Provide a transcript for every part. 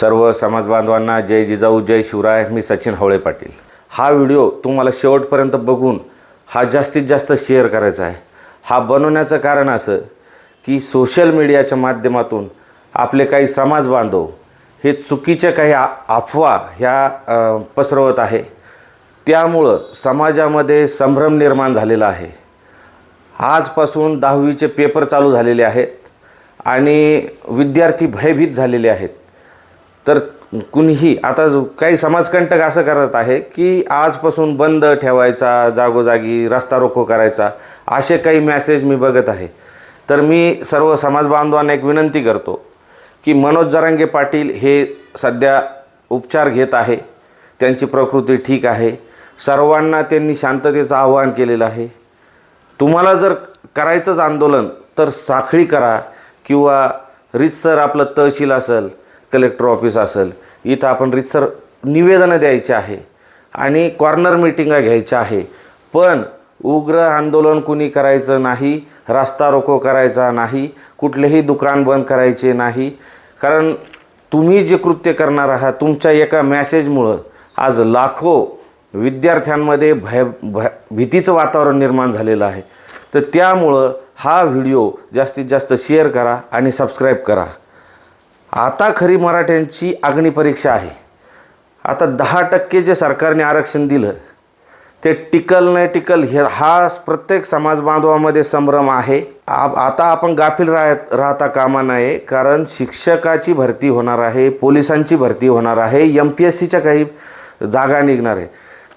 सर्व समाजबांधवांना जय जिजाऊ जय शिवराय मी सचिन हवळे पाटील. हा व्हिडिओ तुम्हाला शेवटपर्यंत बघून हा जास्तीत जास्त शेअर करायचा आहे. हा बनवण्याचं कारण असं की सोशल मीडियाच्या माध्यमातून आपले काही समाज बांधव हे चुकीच्या काही आ अफवा ह्या पसरवत आहे. त्यामुळं समाजामध्ये संभ्रम निर्माण झालेला आहे. आजपासून दहावीचे पेपर चालू झालेले आहेत आणि विद्यार्थी भयभीत झालेले आहेत. तर कुणीही आता काही समाजकंटक असं करत आहे की आजपासून बंद ठेवायचा जागोजागी रस्ता रोको करायचा असे काही मॅसेज मी बघत आहे. तर मी सर्व समाज बांधवांना एक विनंती करतो की मनोज जरांगे पाटील हे सध्या उपचार घेत आहे त्यांची प्रकृती ठीक आहे सर्वांना त्यांनी शांततेचं आवाहन केलेलं आहे. तुम्हाला जर करायचंच आंदोलन तर साखळी करा किंवा रितसर आपलं तहसील असेल कलेक्टर ऑफिस असेल इथं आपण रितसर निवेदनं द्यायची आहे आणि कॉर्नर मिटिंगा घ्यायच्या आहे. पण उग्र आंदोलन कुणी करायचं नाही रास्ता रोको करायचा नाही कुठलेही दुकान बंद करायचे नाही. कारण तुम्ही जे कृत्य करणार आहात तुमच्या एका मॅसेजमुळं आज लाखो विद्यार्थ्यांमध्ये भय भय भीतीचं वातावरण निर्माण झालेलं आहे. तर त्यामुळं हा व्हिडिओ जास्तीत जास्त शेअर करा आणि सबस्क्राईब करा. आता खरी मराठ्यांची अग्निपरीक्षा आहे. आता दहा टक्के जे सरकारने आरक्षण दिलं ते टिकल नाही टिकल हे हा प्रत्येक समाज बांधवामध्ये संभ्रम आहे. आ- आता आपण गाफील राहत राहता कामा नये कारण शिक्षकाची भरती होणार आहे पोलिसांची भरती होणार आहे एम पी एस सीच्या काही जागा निघणार आहे.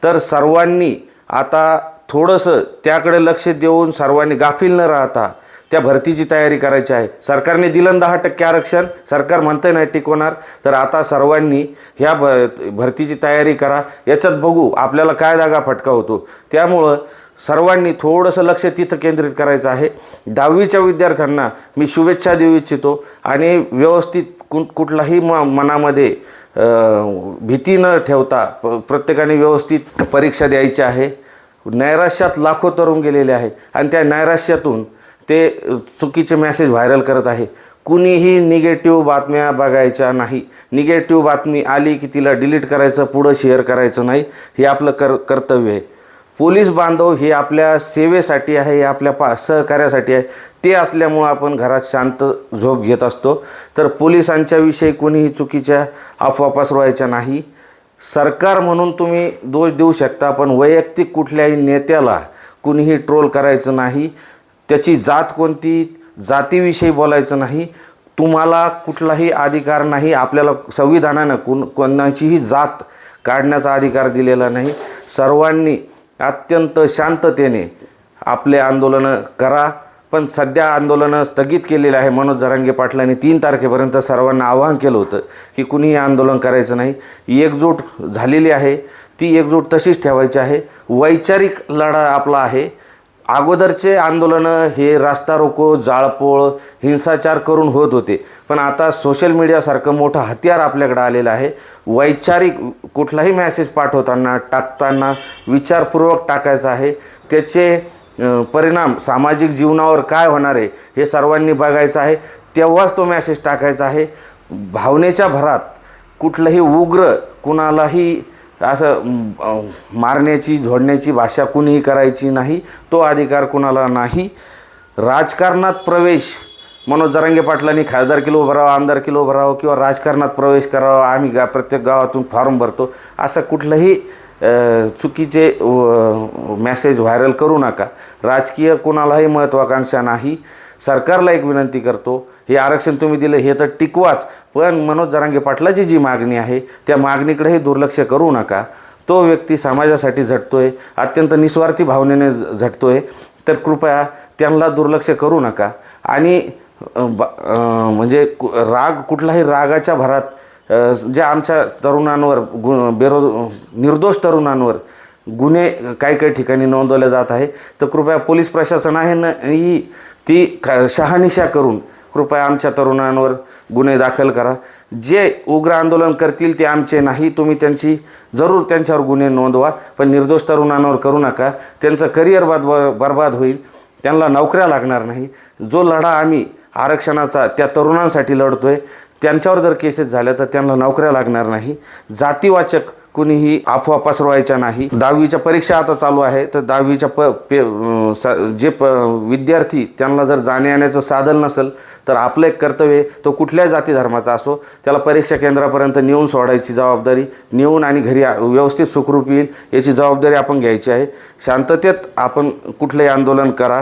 तर सर्वांनी आता थोडंसं त्याकडे लक्ष देऊन सर्वांनी गाफील न राहता त्या भरतीची तयारी करायची आहे. सरकारने दिलं दहा टक्के आरक्षण. सरकार म्हणतंय नाही टिकवणार. तर आता सर्वांनी ह्या भ भरतीची तयारी करा. याच्यात बघू आपल्याला काय जागा फटका होतो. त्यामुळं सर्वांनी थोडंसं लक्ष तिथं केंद्रित करायचं आहे. दहावीच्या विद्यार्थ्यांना मी शुभेच्छा देऊ इच्छितो. आणि व्यवस्थित कु कुठलाही म मनामध्ये भीती न ठेवता प प्रत्येकाने व्यवस्थित परीक्षा द्यायची आहे. नैराश्यात लाखो तरुण गेलेले आहे आणि त्या नैराश्यातून ते चुकीचे मेसेज व्हायरल करत आहे. कुणीही निगेटिव्ह बातम्या बघायच्या नाही. निगेटिव्ह बातमी आली की तिला डिलीट करायचं पुढं शेअर करायचं नाही हे आपलं कर कर्तव्य आहे. पोलीस बांधव हे आपल्या सेवेसाठी आहे हे आपल्या पा सहकार्यासाठी आहे. ते असल्यामुळं आपण घरात शांत झोप घेत असतो. तर पोलिसांच्याविषयी कोणीही चुकीच्या अफवा पसरवायच्या नाही. सरकार म्हणून तुम्ही दोष देऊ शकता पण वैयक्तिक कुठल्याही नेत्याला कुणीही ट्रोल करायचं नाही. त्याची जात कोणती? जातीविषयी बोलायचं नाही. तुम्हाला कुठलाही अधिकार नाही. आपल्याला संविधानानं कोण कोणाचीही जात काढण्याचा अधिकार दिलेला नाही. सर्वांनी अत्यंत शांततेने आपले आंदोलनं करा. पण सध्या आंदोलनं स्थगित केलेलं आहे मनोज जरांगे पाटलांनी. तीन तारखेपर्यंत सर्वांना आवाहन केलं होतं की कुणीही आंदोलन करायचं नाही. एकजूट झालेली आहे. ती एकजूट तशीच ठेवायची आहे. वैचारिक लढा आपला आहे. अगोदरचे आंदोलनं हे रास्ता रोको जाळपोळ हिंसाचार करून होत होते. पण आता सोशल मीडियासारखं मोठं हत्यार आपल्याकडे आलेलं आहे. वैचारिक कुठलाही मॅसेज पाठवताना टाकताना विचारपूर्वक टाकायचा आहे. त्याचे परिणाम सामाजिक जीवनावर काय होणार आहे हे सर्वांनी बघायचं आहे. तेव्हाच तो मॅसेज टाकायचा आहे. भावनेच्या भरात कुठलंही उग्र कुणालाही असं मारण्याची झोडण्याची भाषा कुणीही करायची नाही तो अधिकार कुणाला नाही. राजकारणात प्रवेश मनोज जरांगे पाटलांनी खासदार किलो भरावा आमदार किलो भरावं किंवा राजकारणात प्रवेश करावा आम्ही गा प्रत्येक गावातून फॉर्म भरतो असं कुठलंही चुकीचे मॅसेज व्हायरल करू नका. राजकीय कुणालाही महत्त्वाकांक्षा नाही. सरकारला एक विनंती करतो हे आरक्षण तुम्ही दिलं हे तर टिकवाच. पण मनोज जरांगे पाटलाची जी मागणी आहे त्या मागणीकडेही दुर्लक्ष करू नका. तो व्यक्ती समाजासाठी झटतो आहे अत्यंत निस्वार्थी भावनेने झटतो आहे तर कृपया त्यांना दुर्लक्ष करू नका. आणि म्हणजे कु- राग कुठलाही रागाच्या भरात जे आमच्या तरुणांवर गु बेरोज निर्दोष तरुणांवर गुन्हे काही काही ठिकाणी नोंदवले जात आहे तर कृपया पोलीस प्रशासन आहे ना ही ती क शहानिशा करून कृपया आमच्या तरुणांवर गुन्हे दाखल करा. जे उग्र आंदोलन करतील ते आमचे नाही तुम्ही त्यांची जरूर त्यांच्यावर गुन्हे नोंदवा पण निर्दोष तरुणांवर करू नका. त्यांचं करिअर बाद बर्बाद होईल त्यांना नोकऱ्या लागणार नाही. जो लढा आम्ही आरक्षणाचा त्या तरुणांसाठी लढतो आहे त्यांच्यावर जर केसेस झाल्या तर त्यांना नोकऱ्या लागणार नाही. जातीवाचक कुणीही अफवा पसरवायच्या नाही. दहावीच्या परीक्षा आता चालू आहे तर दहावीच्या प पे जे प विद्यार्थी त्यांना जर जाण्या येण्याचं साधन नसेल तर आपलं एक कर्तव्य तो कुठल्याही जाती धर्माचा असो त्याला परीक्षा केंद्रापर्यंत नेऊन सोडायची जबाबदारी नेऊन आणि घरी व्यवस्थित सुखरूप येईल याची जबाबदारी आपण घ्यायची आहे. शांततेत आपण कुठलंही आंदोलन करा.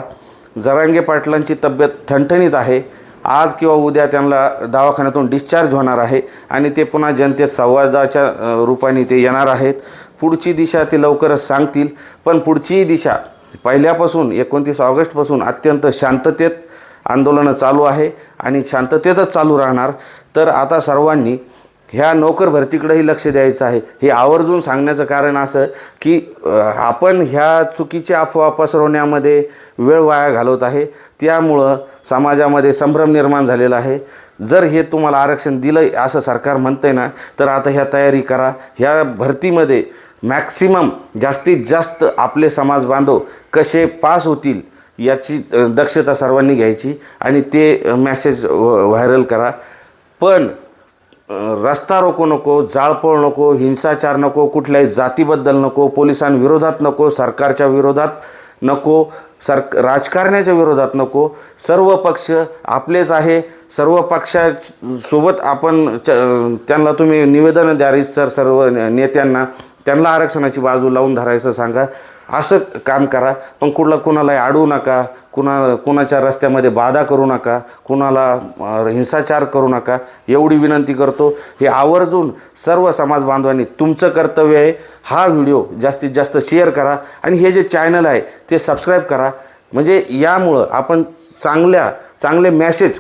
जरांगे पाटलांची तब्येत ठणठणीत आहे. आज किंवा उद्या त्यांना दवाखान्यातून डिस्चार्ज होणार आहे आणि ते पुन्हा जनतेत संवादाच्या रूपाने ते येणार आहेत. पुढची दिशा ते लवकरच सांगतील. पण पुढची दिशा पहिल्यापासून एकोणतीस ऑगस्टपासून अत्यंत शांततेत आंदोलनं चालू आहे आणि शांततेतच चालू राहणार. तर आता सर्वांनी ह्या नोकर भरतीकडेही लक्ष द्यायचं आहे. हे आवर्जून सांगण्याचं कारण असं की आपण ह्या चुकीच्या अफवा पसरवण्यामध्ये वेळ वाया घालवत आहे. त्यामुळं समाजामध्ये संभ्रम निर्माण झालेला आहे. जर हे तुम्हाला आरक्षण दिलं असं सरकार म्हणतंय ना तर आता ह्या तयारी करा. ह्या भरतीमध्ये मॅक्सिमम जास्तीत जास्त आपले समाज बांधव कसे पास होतील याची दक्षता सर्वांनी घ्यायची आणि ते मॅसेज व्हायरल करा. पण रस्ता रोको नको जाळपोळ नको हिंसाचार नको कुठल्याही जातीबद्दल नको पोलिसांविरोधात नको सरकारच्या विरोधात नको सर राजकारण्याच्या विरोधात नको. सर्व पक्ष आपलेच आहे. सर्व पक्षासोबत आपण च त्यांना तुम्ही निवेदन द्या सर सर्व नेत्यांना. त्यांना आरक्षणाची बाजू लावून धरायचं सांगा. असं काम करा. पण कुठला कुणाला अडवू नका. कुणा कुणाच्या रस्त्यामध्ये बाधा करू नका. कुणाला हिंसाचार करू नका. एवढी विनंती करतो. हे आवर्जून सर्व समाज बांधवांनी तुमचं कर्तव्य आहे. हा व्हिडिओ जास्तीत जास्त शेअर करा. आणि हे जे चॅनल आहे ते सबस्क्राईब करा. म्हणजे यामुळं आपण चांगल्या चांगले मॅसेज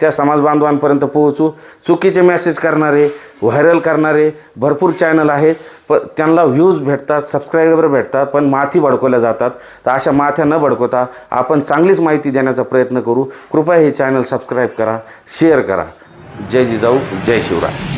त्या समाज बांधवांपर्यंत पोहोचू. चुकीचे मेसेज करणारे व्हायरल करणारे भरपूर चॅनल आहेत. प त्यांना व्ह्यूज भेटतात सबस्क्रायबर भेटतात पण माथी भडकवल्या जातात. तर अशा माथ्या न भडकवता आपण चांगलीच माहिती देण्याचा प्रयत्न करू. कृपया हे चॅनल सबस्क्राईब करा शेअर करा. जय जिजाऊ जय शिवराय.